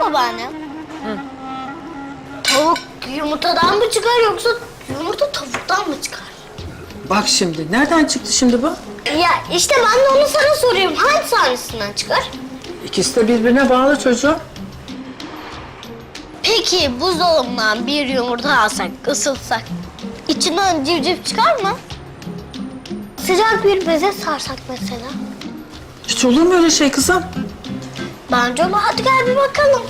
babaanne? Tavuk yumurtadan mı çıkar yoksa yumurta tavuktan mı çıkar? Bak şimdi. Nereden çıktı şimdi bu? Ya işte ben de onu sana soruyorum. Hangi tanesinden çıkar? İkisi de birbirine bağlı çocuğum. Peki buzdolabından bir yumurta alsak, ısıtsak içinden civciv çıkar mı? Sıcak bir beze sarsak mesela. Hiç olur mu öyle şey kızım? Bence olur. Hadi gel bir bakalım.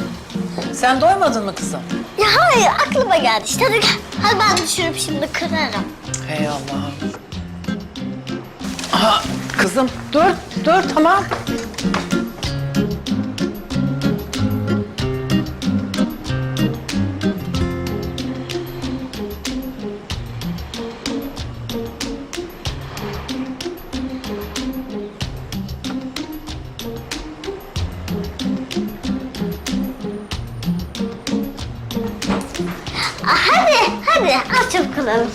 Sen doymadın mı kızım? Ya hayır aklıma geldi işte. Hadi gel. Hadi ben düşürüp şimdi kırarım. Hey Allah'ım. Aha, kızım dur, dur tamam. Hadi hadi açıp kıralım.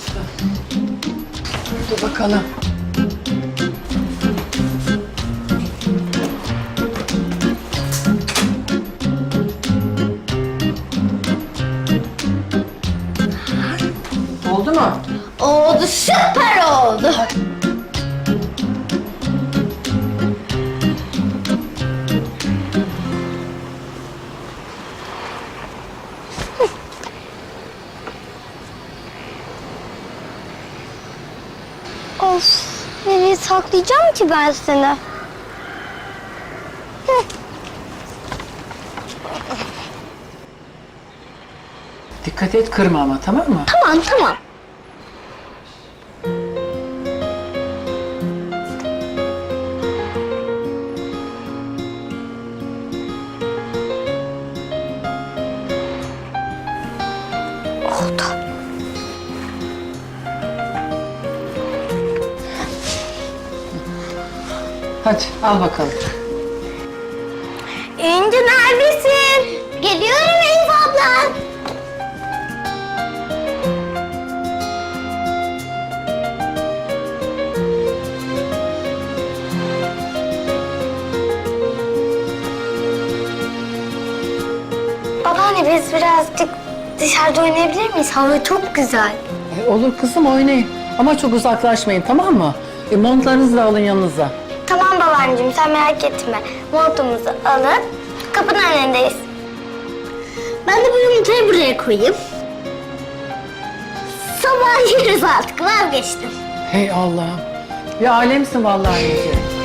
Dur bakalım. Oldu mu? Oldu süper oldu. Of, nereye saklayacağım ki ben seni? Dikkat et kırma ama tamam mı? Tamam, tamam. Oldu. Hadi al bakalım. İnci neredesin? Geliyorum Elif abla. Babaanne biz birazcık dışarıda oynayabilir miyiz? Hava çok güzel. E, olur kızım oynayın. Ama çok uzaklaşmayın tamam mı? E, montlarınızı da alın yanınıza. Tamam babaanneciğim sen merak etme. Montumuzu alıp kapının önündeyiz. Ben de bu yumurtayı buraya koyayım. Sabah yeriz artık vazgeçtim. Hey Allah'ım. Ya alemsin vallahi anneciğim.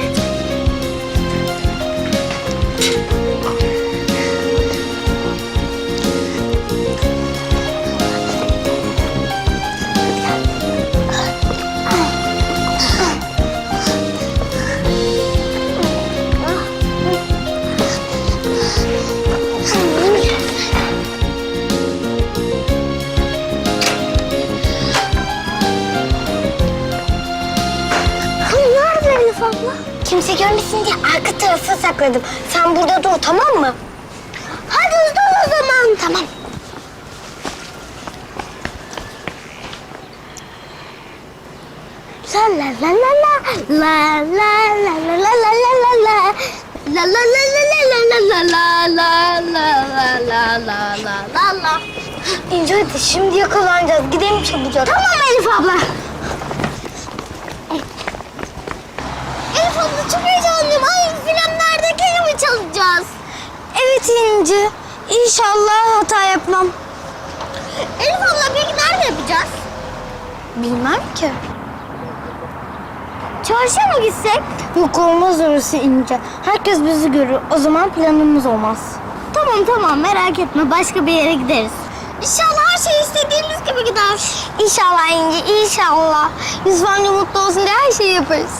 Kimse görmesin diye arka tarafa sakladım. Sen burada dur tamam mı? Hadi hızlı o zaman. Tamam. La la la la la la la la la la la la la la La la la la la la la la la la la la la la la la İnce hadi şimdi yakalanacağız. Gidelim çabucak. Tamam Elif abla. Elif abla çok heyecanlıyım. Ay filmlerdeki gibi çalacağız. İnci. İnşallah hata yapmam. Elif abla peki nerede yapacağız? Bilmem ki. Çarşıya mı gitsek? Yok olmaz orası İnci. Herkes bizi görür. O zaman planımız olmaz. Tamam tamam merak etme. Başka bir yere gideriz. İnşallah her şey istediğimiz gibi gider. İnşallah İnci, inşallah. Yüz bence mutlu olsun diye her şeyi yaparız.